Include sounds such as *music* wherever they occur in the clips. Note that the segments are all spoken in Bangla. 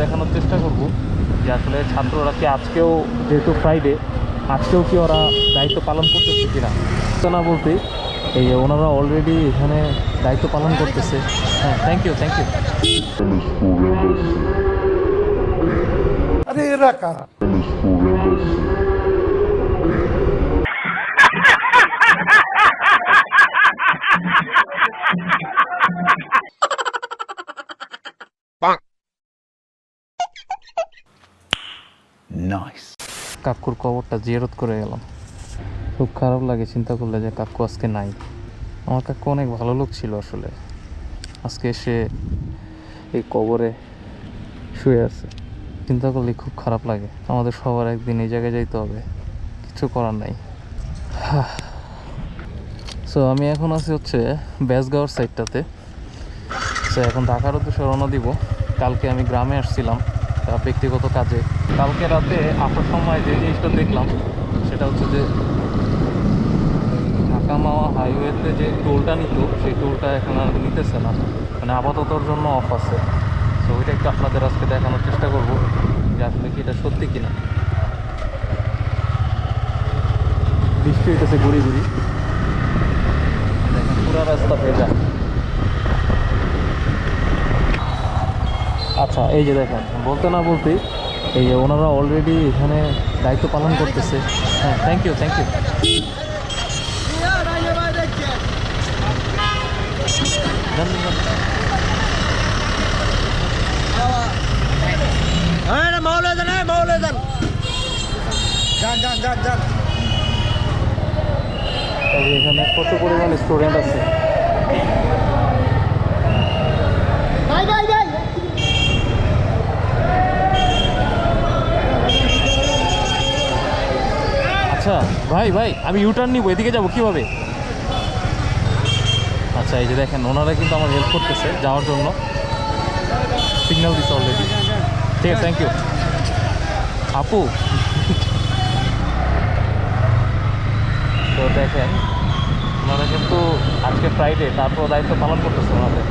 দেখানোর চেষ্টা করব যে আসলে ছাত্ররা কি আজকেও যেহেতু ফ্রাইডে আজকেও কি ওরা দায়িত্ব পালন করতেছে কিনা? তো না বলতে এই যে ওনারা অলরেডি এখানে দায়িত্ব পালন করতেছে। হ্যাঁ থ্যাংক ইউ থ্যাংক ইউ আরে এরা কারা কাকুর কবরটা জিয়ারত করে গেলাম খুব খারাপ লাগে চিন্তা করলে যে কাকু আজকে নাই। আমার কাকু অনেক ভালো লোক ছিল আসলে। আজকে এসে এই কবরে শুয়ে আছে। চিন্তা করলে খুব খারাপ লাগে। আমাদের সবার একদিন এই জায়গায় যাইতে হবে। কিছু করার নাই। *sighs* সো আমি এখন আছি হচ্ছে ব্যাসগাঁওর সাইডটাতে সো এখন ঢাকার উদ্দেশ্যে রওনা দিব। কালকে আমি গ্রামে আসছিলাম। ব্যক্তিগত কাজে। কালকে রাতে আসার সময় যে জিনিসটা দেখলাম, সেটা হচ্ছে যে, ঢাকা মাওয়া হাইওয়েতে যে টোলটা নিত, সেই টোলটা এখন আর নিতেছে না। মানে আপাততর জন্য অফ আছে। তো ওইটা একটু আপনাদের আজকে দেখানোর চেষ্টা করব যে আসলে কি এটা সত্যি কিনা। বৃষ্টি হইতেছে ঘুরি ঘুরি দেখেন, পুরো রাস্তা ভেজা। আচ্ছা এই যে দেখেন বলতে না বলতে এই যে ওনারা অলরেডি এখানে দায়িত্ব পালন করতেছে। হ্যাঁ থ্যাংক ইউ থ্যাংক ইউ এখানে প্রচুর পরিমাণ স্টুডেন্ট আছে ভাই ভাই ভাই আচ্ছা ভাই ভাই, আমি ইউটার্ন নিব, এদিকে যাব কীভাবে? আচ্ছা এই যে দেখেন, ওনারা কিন্তু আমার হেল্প করতেছে যাওয়ার জন্য। সিগন্যাল দিচ্ছে অলরেডি ঠিক আছে থ্যাংক ইউ আপু, তো দেখেন, ওনারা কিন্তু আজকে ফ্রাইডে তারপর দায়িত্ব পালন করতেছে ওনাদের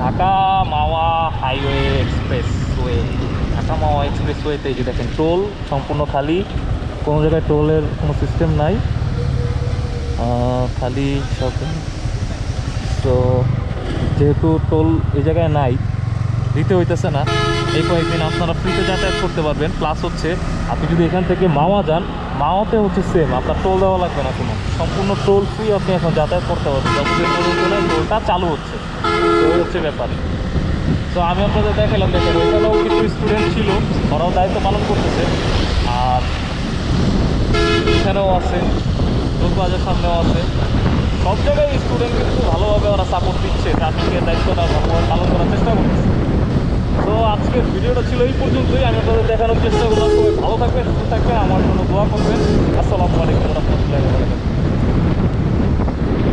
Dhaka Mawa highway expressway Dhaka Mawa এক্সপ্রেস ওয়েতে যে দেখেন, টোল সম্পূর্ণ খালি, কোনো জায়গায় টোলের কোনো সিস্টেম নাই। খালি সব তো যেহেতু টোল এই জায়গায় নাই, দিতে হইতেছে না। এই কয়েকদিন আপনারা ফ্রিতে যাতায়াত করতে পারবেন। প্লাস হচ্ছে, আপনি যদি এখান থেকে মাওয়া যান, মাওয়াতে হচ্ছে সেম আপনার টোল দেওয়া লাগবে না কোনো। সম্পূর্ণ টোল ফ্রি আপনি এখন যাতায়াত করতে পারবেন। যতদিন টোলটা চালু হচ্ছে। এই হচ্ছে ব্যাপার। তো আমি আপনাদের দেখালাম, দেখেন ওইখানেও কিছু স্টুডেন্ট ছিল, ওরাও দায়িত্ব পালন করতেছে। আর এখানেও আছে, রূপবাজার সামনেও আছে। সব জায়গায় স্টুডেন্ট কিন্তু ভালোভাবে ওরা সাপোর্ট দিচ্ছে ট্রাফিকের দায়িত্বটা ভালোভাবে পালন করার চেষ্টা করতেছে। তো আজকের ভিডিওটা ছিল এই পর্যন্তই, আমি আপনাদের দেখানোর চেষ্টা করলাম। সবাই ভালো থাকবেন, সুস্থ থাকবেন, আমার জন্য দোয়া করবেন। আসসালামু আলাইকুম রহমতুল্লাহ